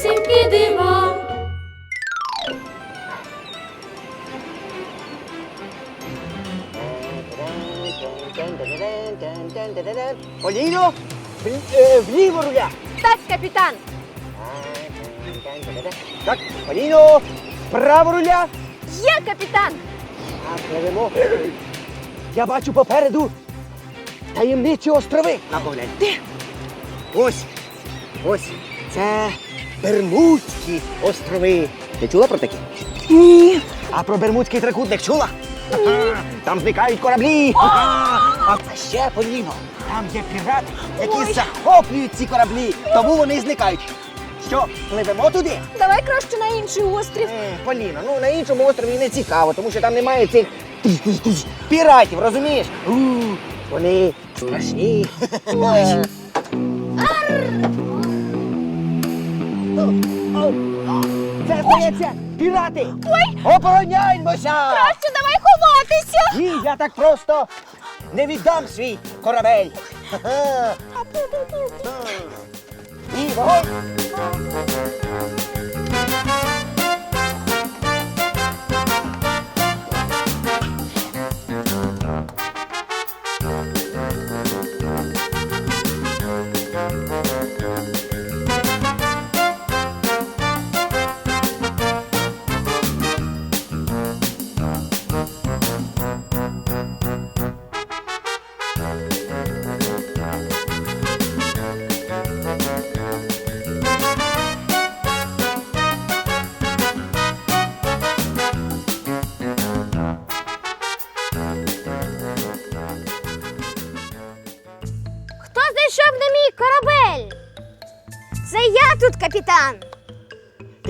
Страшнісінькі дива. Поліно, в- е, вліво руля. Так, капітан. Так, Поліно, вправо руля. Є капітан. А пливемо. Я бачу попереду таємничі острови. На погляд. Ось. Ось. Це Бермудські острови. Ти чула про такі? Ні. А про Бермудський трикутник чула? Ха-ха. Там зникають кораблі. А ще, Поліно, там є пірати, які захоплюють ці кораблі, тому вони і зникають. Що, пливемо туди? Давай краще на інший острів. М, Поліно, ну на іншому острові не цікаво, тому що там немає цих піратів, розумієш? Вони страшні. Це здається, пірати! Ой! Обороняймося! Краще давай ховатися. Ні, я так просто не віддам свій корабель. Ха-ха. І вогонь!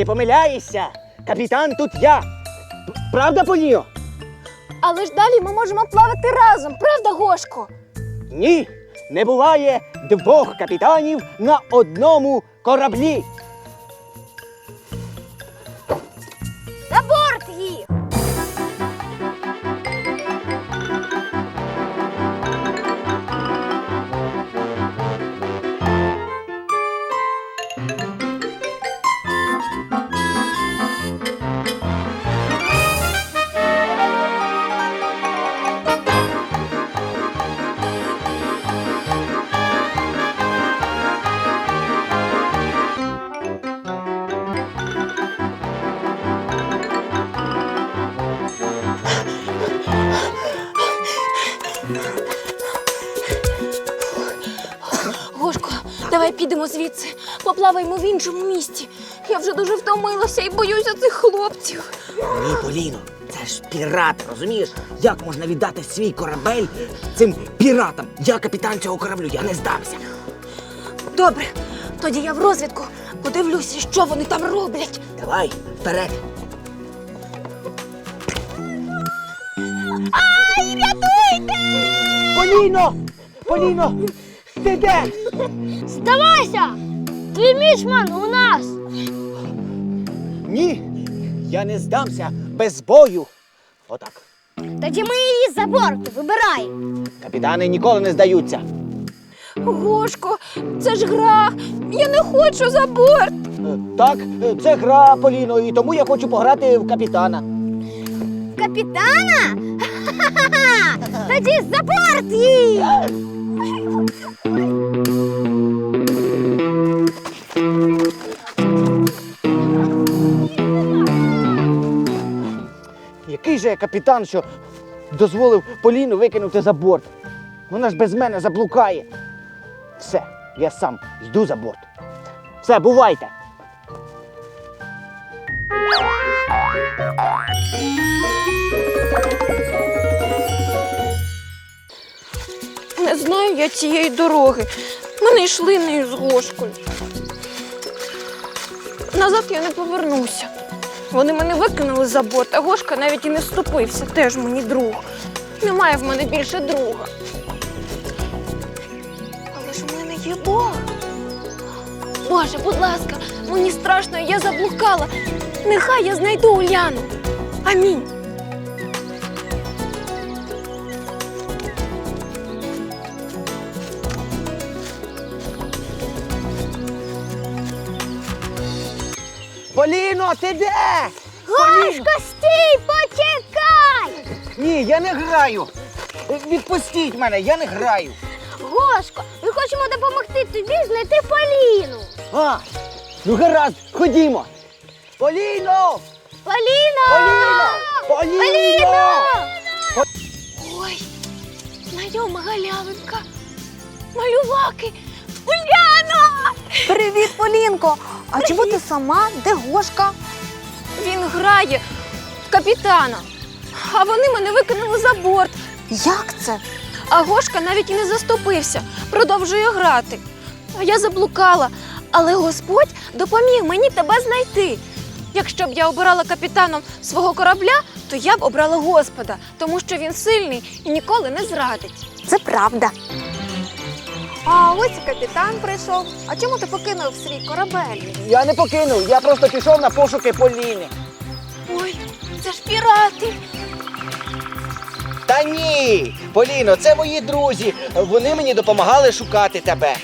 Ти помиляєшся! Капітан тут я! Правда, Поліно? Але ж далі ми можемо плавати разом, правда, Гошко? Ні, не буває двох капітанів на одному кораблі. Поплаваємо в іншому місті. Я вже дуже втомилася і боюся цих хлопців. Ні, Поліно, це ж пірат, розумієш? Як можна віддати свій корабель цим піратам? Я капітан цього кораблю, я не здамся. Добре, тоді я в розвідку подивлюся, що вони там роблять. Давай, вперед. Ай, рятуйте! Поліно! Поліно! Ти де? Здавайся! Твій мічман у нас! Ні, я не здамся без бою. Отак. Тоді ми її за борт вибирай. Капітани ніколи не здаються. Гошко, це ж гра. Я не хочу за борт. Е, Так, е, це гра, Поліно, і тому я хочу пограти в капітана. Капітана? Ха-ха-ха! Тоді за борт їй! Який же я капітан, що дозволив Поліну викинути за борт? Вона ж без мене заблукає. Все, я сам йду за борт. Все, бувайте. Не знаю я цієї дороги. Ми йшли нею з Гошкою. Назад я не повернуся. Вони мене викинули за борт, а Гошка навіть і не вступився. Теж мені друг. Немає в мене більше друга. Але ж у мене є Бог. Боже, будь ласка, мені страшно, я заблукала. Нехай я знайду Уляну. Амінь. Поліно, ти де? Гошко, стій, почекай! Ні, я не граю. Відпустіть мене, я не граю. Гошко, ми хочемо допомогти тобі знайти Поліну. А, ну гаразд, ходімо. Поліно! Поліно! Поліно! Поліно! Ой, знайома галявинка. Малюваки. Уляна! Привіт, Полінко! А чому ти сама? Де Гошка? Він грає в капітана. А вони мене викинули за борт. Як це? А Гошка навіть і не заступився, продовжує грати. А я заблукала, але Господь допоміг мені тебе знайти. Якщо б я обирала капітаном свого корабля, то я б обрала Господа, тому що він сильний і ніколи не зрадить. Це правда. А ось і капітан прийшов. А чому ти покинув свій корабель? Я не покинув, я просто пішов на пошуки Поліни. Ой, це ж пірати. Та ні, Поліно, це мої друзі. Вони мені допомагали шукати тебе.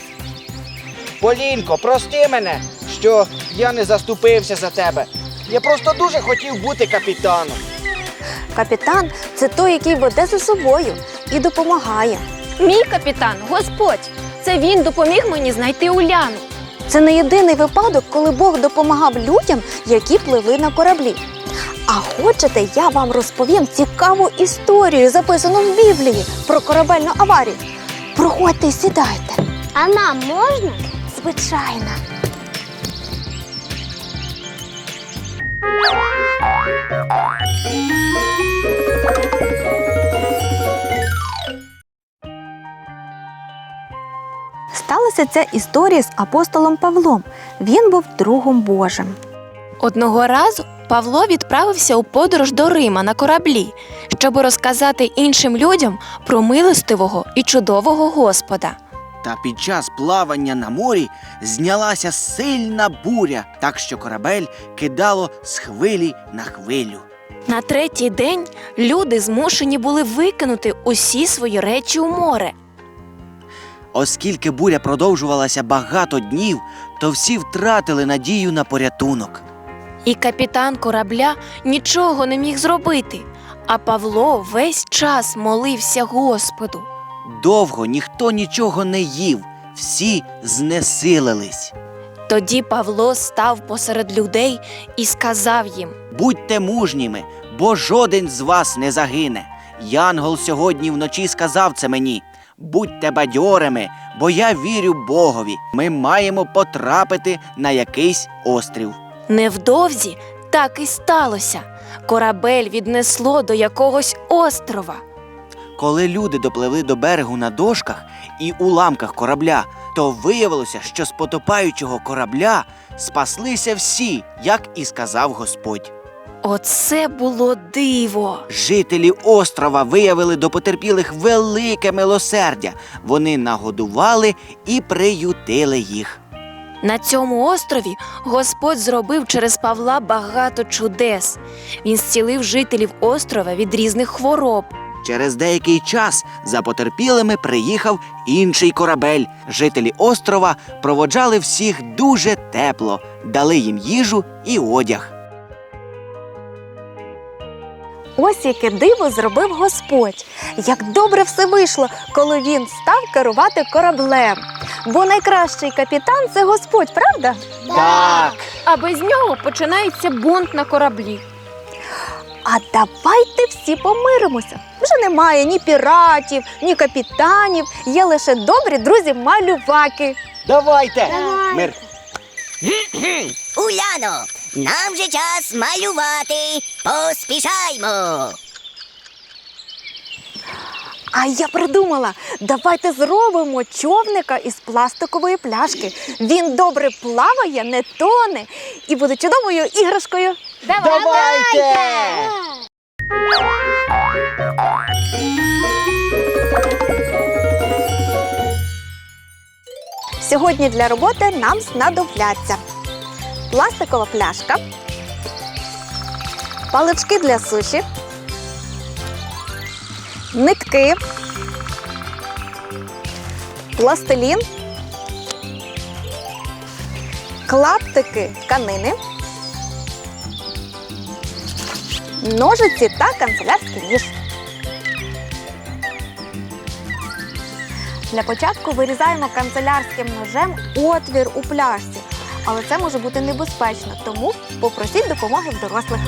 Полінко, прости мене, що я не заступився за тебе. Я просто дуже хотів бути капітаном. Капітан це той, який веде за собою і допомагає. Мій капітан Господь. Це він допоміг мені знайти Уляну. Це не єдиний випадок, коли Бог допомагав людям, які пливли на кораблі. А хочете, я вам розповім цікаву історію, записану в Біблії про корабельну аварію. Проходьте і сідайте. А нам можна? Звичайно. Сталася ця історія з апостолом Павлом. Він був другом Божим. Одного разу Павло відправився у подорож до Рима на кораблі, щоб розказати іншим людям про милостивого і чудового Господа. Та під час плавання на морі знялася сильна буря, так що корабель кидало з хвилі на хвилю. На третій день люди змушені були викинути усі свої речі у море. Оскільки буря продовжувалася багато днів, то всі втратили надію на порятунок. І капітан корабля нічого не міг зробити. А Павло весь час молився Господу. Довго ніхто нічого не їв, всі знесилились. Тоді Павло став посеред людей і сказав їм: Будьте мужніми, бо жоден з вас не загине. Янгол сьогодні вночі сказав це мені. Будьте бадьорими, бо я вірю Богові. Ми маємо потрапити на якийсь острів. Невдовзі так і сталося. Корабель віднесло до якогось острова. Коли люди допливли до берегу на дошках і уламках корабля, то виявилося, що з потопаючого корабля спаслися всі, як і сказав Господь. Оце було диво. Жителі острова виявили до потерпілих велике милосердя. Вони нагодували і приютили їх. На цьому острові Господь зробив через Павла багато чудес. Він зцілив жителів острова від різних хвороб. Через деякий час за потерпілими приїхав інший корабель. Жителі острова проводжали всіх дуже тепло, дали їм їжу і одяг. Ось яке диво зробив Господь. Як добре все вийшло, коли він став керувати кораблем. Бо найкращий капітан це Господь, правда? Так. А без нього починається бунт на кораблі. А давайте всі помиримося. Вже немає ні піратів, ні капітанів, є лише добрі друзі малюваки. Давайте. Мир. Уляно, нам же час малювати. Поспішаймо. А я придумала, давайте зробимо човника із пластикової пляшки. Він добре плаває, не тоне і буде чудовою іграшкою. Давайте! Сьогодні для роботи нам знадобляться пластикова пляшка, палички для суші, нитки, пластилін, клаптики тканини, ножиці та канцелярський ніж. Для початку вирізаємо канцелярським ножем отвір у пляшці, але це може бути небезпечно, тому попросіть допомоги в дорослих.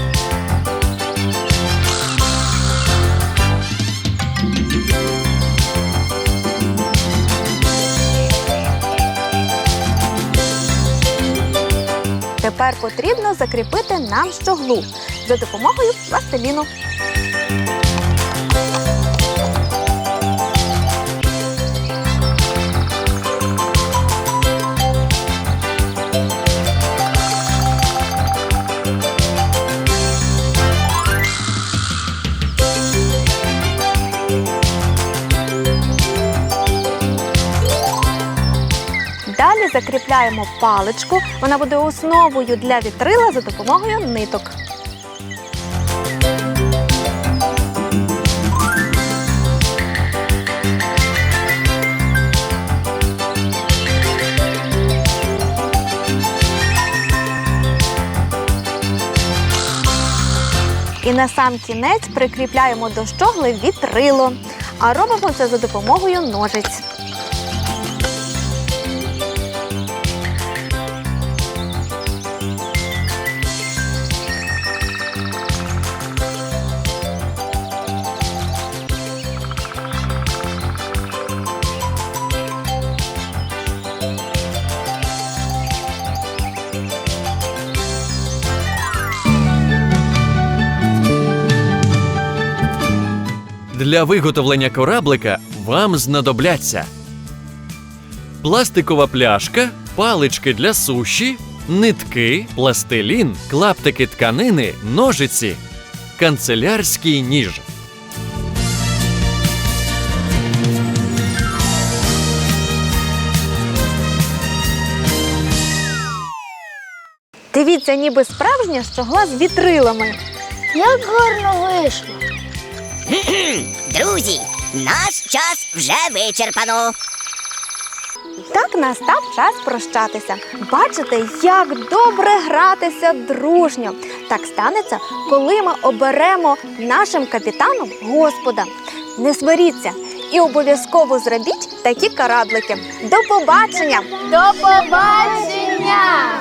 Тепер потрібно закріпити нам щоглу за допомогою пластиліну. Закріпляємо паличку. Вона буде основою для вітрила за допомогою ниток. І на сам кінець прикріпляємо до щогли вітрило. А робимо це за допомогою ножиць. Для виготовлення кораблика вам знадобляться пластикова пляшка, палички для суші, нитки, пластилін, клаптики тканини, ножиці, канцелярський ніж. Дивіться, ніби справжня щогла з вітрилами. Як гарно вийшло. Друзі, наш час вже вичерпано. Так настав час прощатися. Бачите, як добре гратися дружньо. Так станеться, коли ми оберемо нашим капітаном Господа. Не сваріться і обов'язково зробіть такі кораблики. До побачення! До побачення!